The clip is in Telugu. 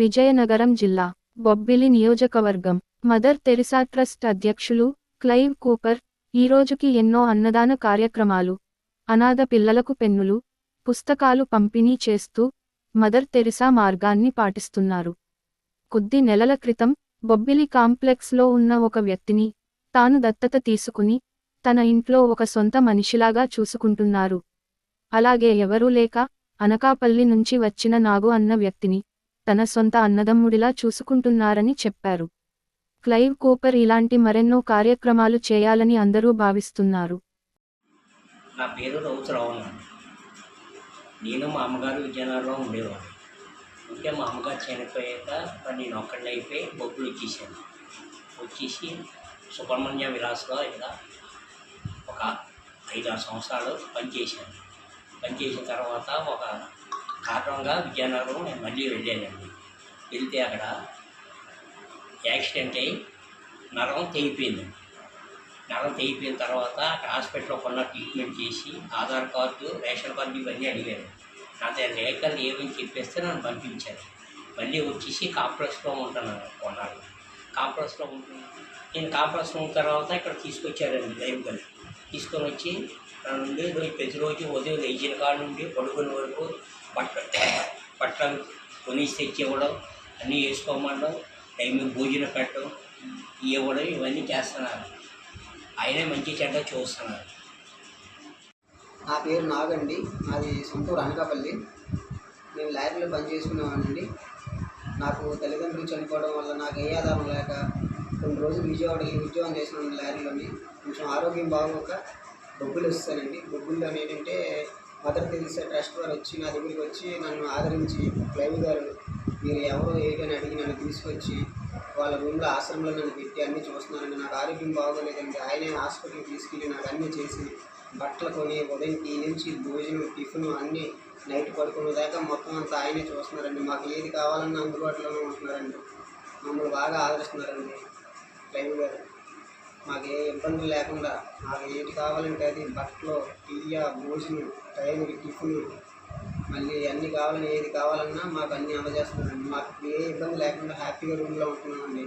విజయనగరం జిల్లా బొబ్బిలి నియోజకవర్గం. మదర్ తెరిసా ట్రస్ట్ అధ్యక్షులు క్లైవ్ కూపర్ ఈ రోజుకి ఎన్నో అన్నదాన కార్యక్రమాలు అనాథ పిల్లలకు పెన్నులు పుస్తకాలు పంపిణీ చేస్తూ మదర్ తెరిసా మార్గాన్ని పాటిస్తున్నారు. కొద్ది నెలల క్రితం బొబ్బిలి కాంప్లెక్స్లో ఉన్న ఒక వ్యక్తిని తాను దత్తత తీసుకుని తన ఇంట్లో ఒక సొంత మనిషిలాగా చూసుకుంటున్నారు. అలాగే ఎవరూ లేక అనకాపల్లి నుంచి వచ్చిన నాగు అన్న వ్యక్తిని తన సొంత అన్నదమ్ముడిలా చూసుకుంటున్నారని చెప్పారు. క్లైవ్ కోపర్ ఇలాంటి మరెన్నో కార్యక్రమాలు చేయాలని అందరూ భావిస్తున్నారు. నా పేరు రౌతురావు నేను మా అమ్మగారు విజయనగరంలో ఉండేవాడు ఉంటే మా అమ్మగారు చనిపోయాక నేను ఒక్కడిని అయిపోయి బొబ్బులు ఇచ్చేసాను వచ్చేసి సుబ్రహ్మణ్య విలాస్లో ఇలా ఒక ఐదారు సంవత్సరాలు పనిచేశాను. పనిచేసిన తర్వాత ఒక కారణంగా విజయనగరం నేను మళ్ళీ వెళ్ళానండి. వెళ్తే అక్కడ యాక్సిడెంట్ అయ్యి నరం తెగిపోయింది. నరం తెగిపోయిన తర్వాత అక్కడ హాస్పిటల్లో కొన్న ట్రీట్మెంట్ చేసి ఆధార్ కార్డు రేషన్ కార్డు ఇవన్నీ అడిగారు. నా దగ్గర లేఖలు ఏమని చెప్పేస్తే నన్ను పంపించారు. మళ్ళీ వచ్చేసి కాంప్లెక్స్లో ఉంటున్నాను కొన్నాళ్ళు. కాంప్లెక్స్లో ఉంటున్నాను నేను కాంప్లెక్స్లో ఉన్న తర్వాత ఇక్కడ తీసుకొచ్చారండి లైవ్ గారు తీసుకొని వచ్చి నుండి రోజు ప్రతిరోజు ఉదయం లేచిన కాడ నుండి పడుకునే వరకు పట్ట బట్టలు కొనేసి తెచ్చి ఇవ్వడం అన్నీ వేసుకోమనడం టైంకి భోజనం పెట్టడం ఇవ్వడం ఇవన్నీ చేస్తున్నారు. ఆయనే మంచి చెడ్డ చూస్తున్నారు. నా పేరు నాగండి నాది సొంతూరు అనకాపల్లి. నేను లారీలో పనిచేసుకునేవాడిని నాకు తల్లిదండ్రులు చనిపోవడం వల్ల నాకు ఏ ఆధారం లేక కొన్ని రోజులు విజయవాడకి ఉద్యోగం చేసిన లారీలోని కొంచెం ఆరోగ్యం బాగోక బొబ్బులు వస్తానండి బొబ్బుల్లో ఏంటంటే మదర్ తెలిసే ట్రస్ట్ వారు వచ్చి నా దగ్గరికి వచ్చి నన్ను ఆదరించి క్లైవ్ గారు మీరు ఎవరో ఏదని అడిగి నన్ను తీసుకొచ్చి వాళ్ళ రూమ్లో ఆశ్రమంలో నన్ను పెట్టి అన్నీ చూస్తున్నానండి నాకు ఆరోగ్యం బాగోలేదండి. ఆయనే హాస్పిటల్కి తీసుకెళ్ళి నాకు అన్నీ చేసి బట్టలు కొని ఉదయం టీ నుంచి భోజనం టిఫిన్ అన్నీ నైట్ పడుకునే దాకా మొత్తం అంతా ఆయనే చూస్తున్నారండి. మాకు ఏది కావాలన్నా అందుబాటులోనే ఉంటున్నారండి. మమ్మల్ని బాగా ఆదరిస్తున్నారండి క్లైవ్ గారు మాకు ఏ ఇబ్బంది లేకుండా మాకు ఏది కావాలంటే అది బట్టలు టీయా భోజనం టైంకి టిఫిన్ మళ్ళీ అన్ని కావాలని ఏది కావాలన్నా మాకు అన్నీ అందజేస్తున్నారండి. మాకు ఏ ఇబ్బంది లేకుండా హ్యాపీగా రూమ్లో ఉంటున్నామండి.